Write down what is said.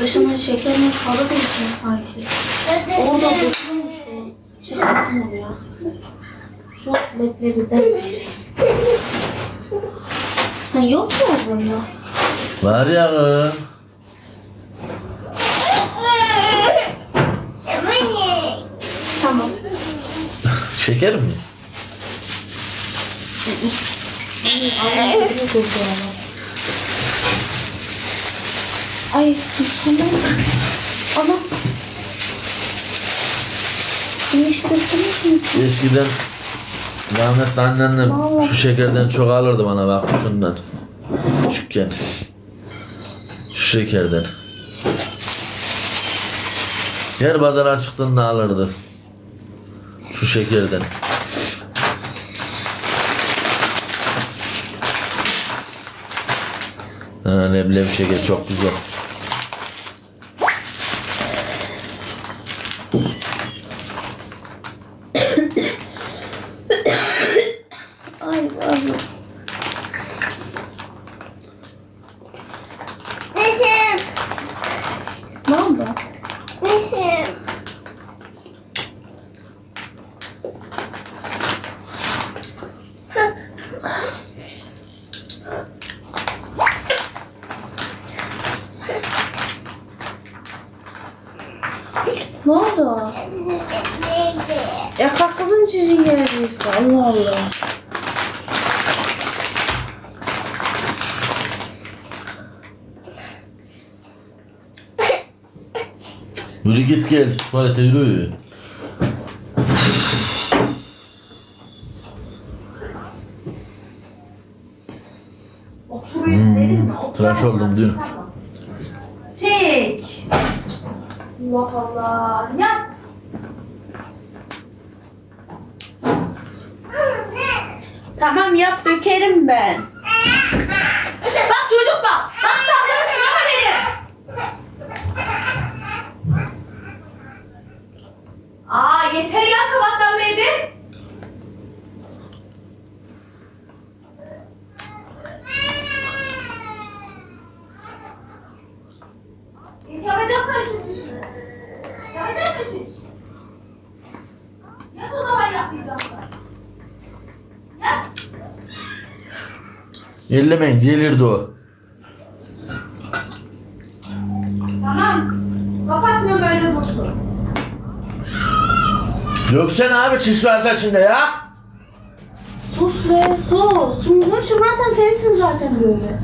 Dışının şekerini tadı değilsin sanki. Orada durmuş o. Çıkartma onu ya. Şu leblebiden vereyim. Ha, yok mu bunda? Var ya kız. Tamam. Şeker mi? Ay, ne durdu Ay, Müslüman. Ana. Değiştirdiniz mi? Eskiden rahmetli anneannem Vallahi. şu şekerden çok alırdı bana bak şundan. Küçükken. Şu şekerden. Her pazara çıktığında alırdı. Şu şekerden. Ha, leblebi şeker çok güzel. Ay, ağzım. Ne oldu? Ne oldu? Ya kalk kızım cicin geldiyse. Allah Allah. Yürü git gel. Tuvalete yürü. Oturayım dedim mi? Hmm, tıraş oldum dün. Allah Allah. Yap. Tamam yap dökerim ben. Bak çocuk bak. Bak saklamasın ama beni. Aa yeter ya sabahtan beri. Hiç yapacaksan şu çişini. Yapacak mısın çiş? Ya da ben yapmayacağım ben. Yap. Ellemeyin delirdi o. Tamam. Kapatmıyorum öyle dursun. Döksene abi çiş varsa içinde ya. Sus be sus. Bunu şımartan sensin zaten böyle.